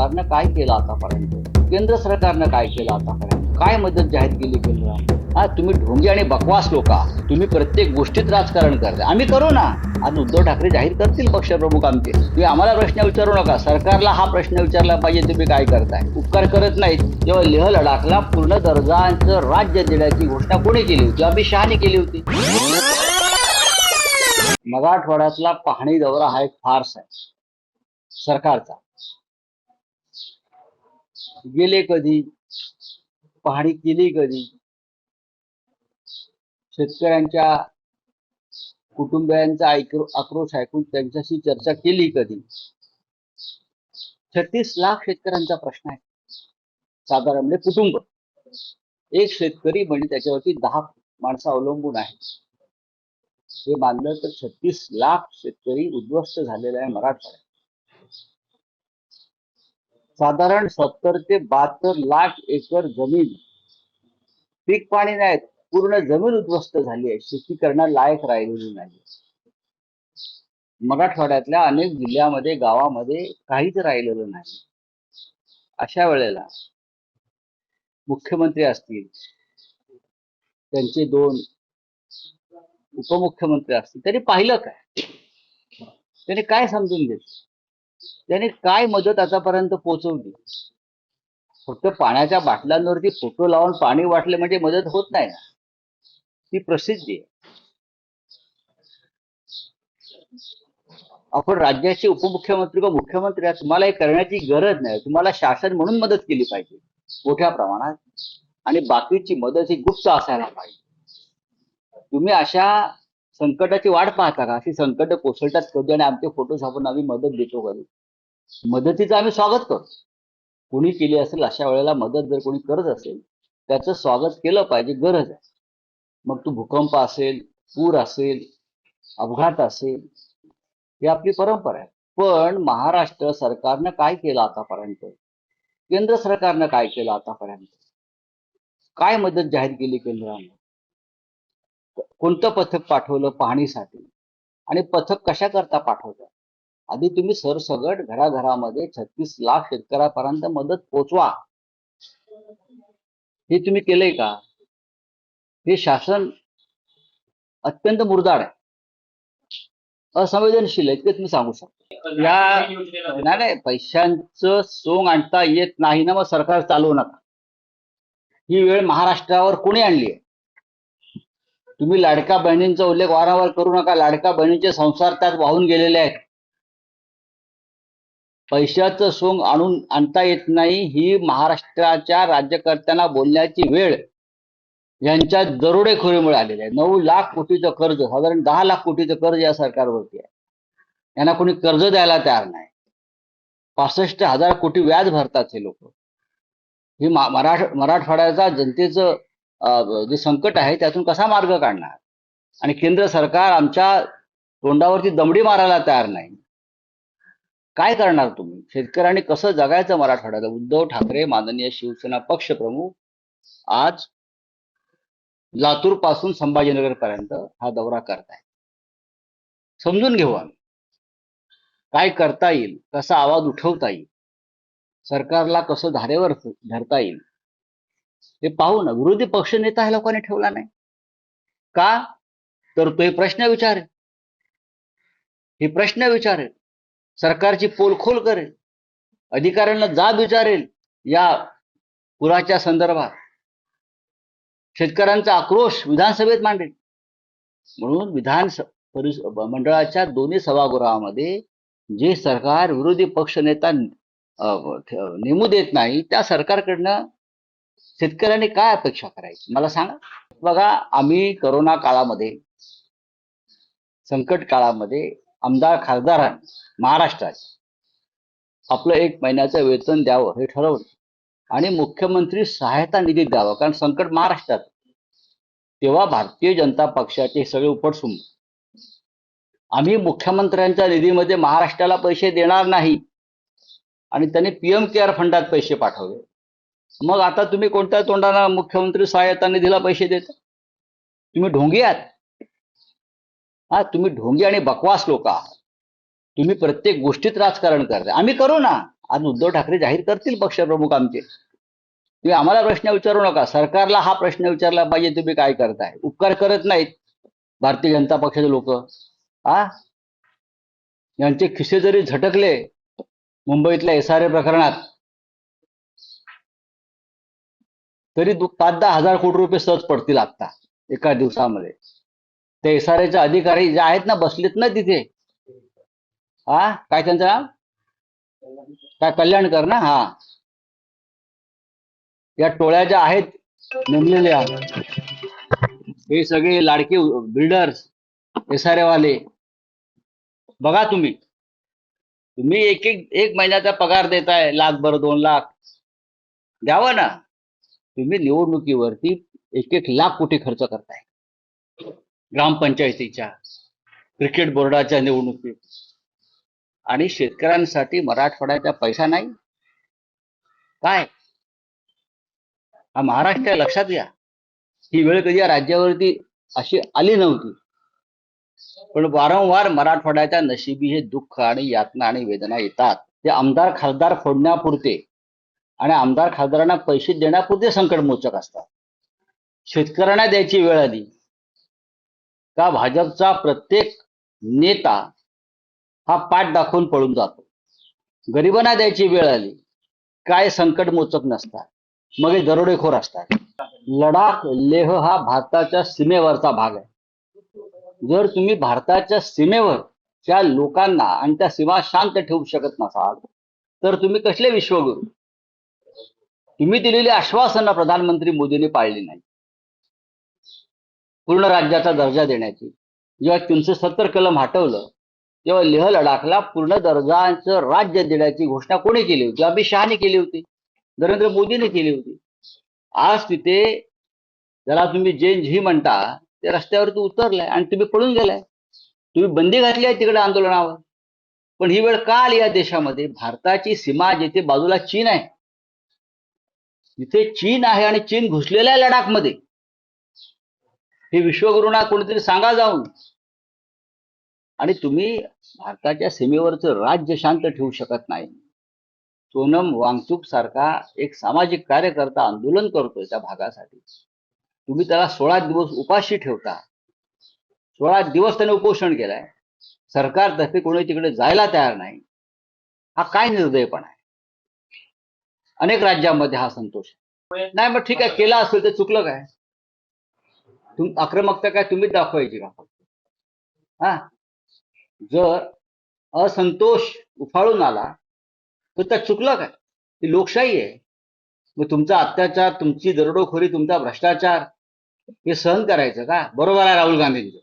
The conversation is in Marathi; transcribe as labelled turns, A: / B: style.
A: सरकारनं काय केलं आतापर्यंत? केंद्र सरकारनं काय केलं आतापर्यंत? काय मदत जाहीर केली केंद्र? हा तुम्ही ढोंगे आणि बकवास लोक. तुम्ही प्रत्येक गोष्टीत राजकारण करता आम्ही करू ना. आज उद्धव ठाकरे जाहीर करतील पक्षप्रमुख आमचे. तुम्ही आम्हाला प्रश्न विचारू नका. सरकारला हा प्रश्न विचारला पाहिजे तुम्ही काय करताय? उपकार करत नाहीत. जेव्हा लेह लडाखला पूर्ण दर्जाचं राज्य देण्याची घोषणा कोणी केली होती? अमित शहाने केली होती. मराठवाड्यातला पाहणी दौरा हा एक फार्स आहे. सरकारचा. गेले कधी? पाहणी केली कधी? शेतकऱ्यांच्या कुटुंबियांचा आक्रोश ऐकून त्यांच्याशी चर्चा केली कधी? छत्तीस लाख शेतकऱ्यांचा प्रश्न आहे. साधारण म्हणजे कुटुंब. एक शेतकरी म्हणजे त्याच्यावरती दहा माणसं अवलंबून आहेत. हे मानलं तर छत्तीस लाख शेतकरी उद्ध्वस्त झालेला आहे मराठवाड्यात. साधारण सत्तर ते बहात्तर लाख एकर जमीन. पीक पाणी नाही पूर्ण जमीन उद्ध्वस्त झाली आहे. शेती करण्यालायक राहिलेली नाही. मराठवाड्यातल्या अनेक जिल्ह्यामध्ये गावामध्ये काहीच राहिलेलं नाही. अशा वेळेला मुख्यमंत्री असतील त्यांचे दोन उपमुख्यमंत्री असतील त्यांनी पाहिलं काय? त्यांनी काय समजून घेतलं? त्याने काय मदत आतापर्यंत पोहोचवली? फक्त पाण्याच्या बाटल्यांवरती फोटो लावून पाणी वाटले म्हणजे मदत होत नाही ना? ती प्रसिद्धी आहे. आपण राज्याचे उपमुख्यमंत्री किंवा मुख्यमंत्री आहात तुम्हाला हे करण्याची गरज नाही. तुम्हाला शासन म्हणून मदत केली पाहिजे मोठ्या प्रमाणात. आणि बाकीची मदत ही गुप्त असायला पाहिजे. तुम्ही अशा संकटाची वाट पाहता का? अशी संकट कोसळतात कधी आणि आमचे फोटो छापून आम्ही मदत देतो कधी मदतीचं आम्ही स्वागत करतो. कोणी केली असेल अशा वेळेला मदत जर कोणी करत असेल त्याचं स्वागत केलं पाहिजे गरज आहे. मग तो भूकंप असेल पूर असेल अपघात असेल ही आपली परंपरा आहे. पण महाराष्ट्र सरकारनं काय केलं आतापर्यंत? केंद्र सरकारनं काय केलं आतापर्यंत? काय मदत जाहीर केली केंद्रानं? कोणतं पथक पाठवलं पाहणीसाठी? आणि पथक कशा करता पाठवलं आधी तुम्ही सरसगट घराघरामध्ये छत्तीस लाख शेतकऱ्यापर्यंत मदत पोचवा. हे तुम्ही केलंय का? हे शासन अत्यंत मुरदाड आहे. असंवेदनशील आहे ते तुम्ही सांगू शकता. या नाही नाही पैशांचं सोंग आणता येत नाही ना मग सरकार चालवू नका. ही वेळ महाराष्ट्रावर कोणी आणली आहे? तुम्ही लाडका बहिणींचा उल्लेख वारंवार करू नका. लाडका बहिणींचे संसार त्यात वाहून गेलेले आहेत. पैशाचं सोंग आणून आणता येत नाही ही महाराष्ट्राच्या राज्यकर्त्यांना बोलण्याची वेळ यांच्या दरोडेखोरीमुळे आलेली आहे. नऊ लाख कोटीचं कर्ज साधारण दहा लाख कोटीचं कर्ज या सरकारवरती आहे. यांना कोणी कर्ज द्यायला तयार नाही. पासष्ट हजार कोटी व्याज भरतात हे लोक. ही मराठ मराठवाड्याचा जनतेचं जे संकट आहे त्यातून कसा मार्ग काढणार? आणि केंद्र सरकार आमच्या तोंडावरती दमडी मारायला तयार नाही. काय करणार तुम्ही? शेतकऱ्यांनी कसं जगायचं मराठवाड्याला? उद्धव ठाकरे माननीय शिवसेना पक्षप्रमुख आज लातूरपासून संभाजीनगर पर्यंत हा दौरा करताय समजून घेऊ आम्ही. काय करता येईल? कसा आवाज उठवता येईल? सरकारला कसं धारेवर धरता येईल? हे पाहू ना विरोधी पक्षनेता ह्या लोकांनी ठेवला नाही. का? तर तो हे प्रश्न विचारेल. हे प्रश्न विचारेल. सरकारची पोलखोल करेल. अधिकाऱ्यांना जाब विचारेल या पुराच्या संदर्भात. शेतकऱ्यांचा आक्रोश विधानसभेत मांडेल. म्हणून विधान परिस- मंडळाच्या दोन्ही सभागृहामध्ये जे सरकार विरोधी पक्षनेता नेता नेमू देत नाही त्या सरकारकडनं शेतकऱ्यांनी काय अपेक्षा करायची? मला सांगा. बघा आम्ही करोना काळामध्ये संकट काळामध्ये आमदार खासदारांनी महाराष्ट्रात आपलं एक महिन्याचं वेतन द्यावं हे ठरवलं. आणि मुख्यमंत्री सहायता निधी द्यावा कारण संकट महाराष्ट्रात. तेव्हा भारतीय जनता पक्षाचे सगळे उपटसुंब. आम्ही मुख्यमंत्र्यांच्या निधीमध्ये महाराष्ट्राला पैसे देणार नाही. आणि त्यांनी पीएम केअर फंडात पैसे पाठवले. मग आता तुम्ही कोणत्या तोंडाला मुख्यमंत्री सहायता निधीला पैसे देता? तुम्ही ढोंगी आहात. हा तुम्ही ढोंगी आणि बकवास लोक आहात. तुम्ही प्रत्येक गोष्टीत राजकारण करता आम्ही करू ना. आज उद्धव ठाकरे जाहीर करतील पक्षप्रमुख आमचे. तुम्ही आम्हाला प्रश्न विचारू नका. सरकारला हा प्रश्न विचारला पाहिजे तुम्ही काय करताय? उपकार करत नाहीत भारतीय जनता पक्षाचे लोक. आ? यांचे खिसे जरी झटकले मुंबईतल्या एस आर ए प्रकरणात तरी पाच दहा हजार कोटी रुपये सहज पडतील आता एका दिवसामध्ये. ते एस आर एचे अधिकारी जे आहेत ना बसलेत ना तिथे. हा काय त्यांचं नाव? काय कल्याणकर ना? हा. या टोळ्या ज्या आहेत नेमलेल्या हे सगळे लाडके बिल्डर्स एस आर वाले बघा तुम्ही. तुम्ही एक एक एक महिन्याचा पगार देताय लाख भर दोन लाख. द्यावा ना? तुम्ही निवडणुकीवरती एक एक लाख कोटी खर्च करताय. ग्रामपंचायतीच्या क्रिकेट बोर्डाच्या निवडणुकीत. आणि शेतकऱ्यांसाठी मराठवाड्याचा पैसा नाही. काय? हा महाराष्ट्र लक्षात घ्या. ही वेळ कधी या राज्यावरती अशी आली नव्हती. पण वारंवार मराठवाड्याच्या नशिबी हे दुःख आणि यातना आणि वेदना येतात. ते आमदार खासदार फोडण्यापुरते. आणि आमदार खासदारांना पैसे देण्यापुरते संकटमोचक असतात. शेतकऱ्यांना द्यायची वेळ आली. का भाजपचा प्रत्येक नेता हा पाठ दाखवून पळून जातो. गरिबांना द्यायची वेळ आली. काय संकटमोचक नसतात. मग हे दरोडेखोर असतात. लडाख लेह हा भारताच्या सीमेवरचा भाग आहे. जर तुम्ही भारताच्या सीमेवर त्या लोकांना आणि त्या सीमा शांत ठेवू शकत नसाल तर तुम्ही कसले विश्वगुरु? तुम्ही दिलेली आश्वासनं प्रधानमंत्री मोदींनी पाळली नाही. पूर्ण राज्याचा दर्जा देण्याची जेव्हा तीनशे सत्तर कलम हटवलं तेव्हा लेह लडाखला पूर्ण दर्जाचं राज्य देण्याची घोषणा कोणी केली होती? अमित शहाने केली होती नरेंद्र मोदीने केली होती. आज तिथे ज्याला तुम्ही जैन झी म्हणता ते रस्त्यावरती उतरलाय आणि तुम्ही पळून गेलाय. तुम्ही बंदी घातली आहे तिकडे आंदोलनावर. पण ही वेळ का आली या देशामध्ये भारताची सीमा जिथे बाजूला चीन आहे इथे चीन आहे आणि चीन घुसलेला आहे लडाखमध्ये. हे विश्वगुरुना कोणीतरी सांगा जाऊन. आणि तुम्ही भारताच्या सीमेवरचं राज्य शांत ठेवू शकत नाही. सोनम वांगचूक सारखा एक सामाजिक कार्यकर्ता आंदोलन करतोय त्या भागासाठी. तुम्ही त्याला सोळा दिवस उपाशी ठेवता. सोळा दिवस त्याने उपोषण केलाय. सरकारतर्फे कोणी तिकडे जायला तयार नाही. हा काय निर्दयपणा आहे? अनेक राज्यांमध्ये हा संतोष नाही मग ठीक आहे केला असेल तर चुकलं काय? तुम आक्रमकता काय तुम्हीच दाखवायची का? हा? जर असंतोष उफाळून आला तर त्या चुकलं काय? ती लोकशाही आहे. मग तुमचा अत्याचार तुमची दरोडोखोरी तुमचा भ्रष्टाचार हे सहन करायचं का? बरोबर आहे राहुल गांधींचं.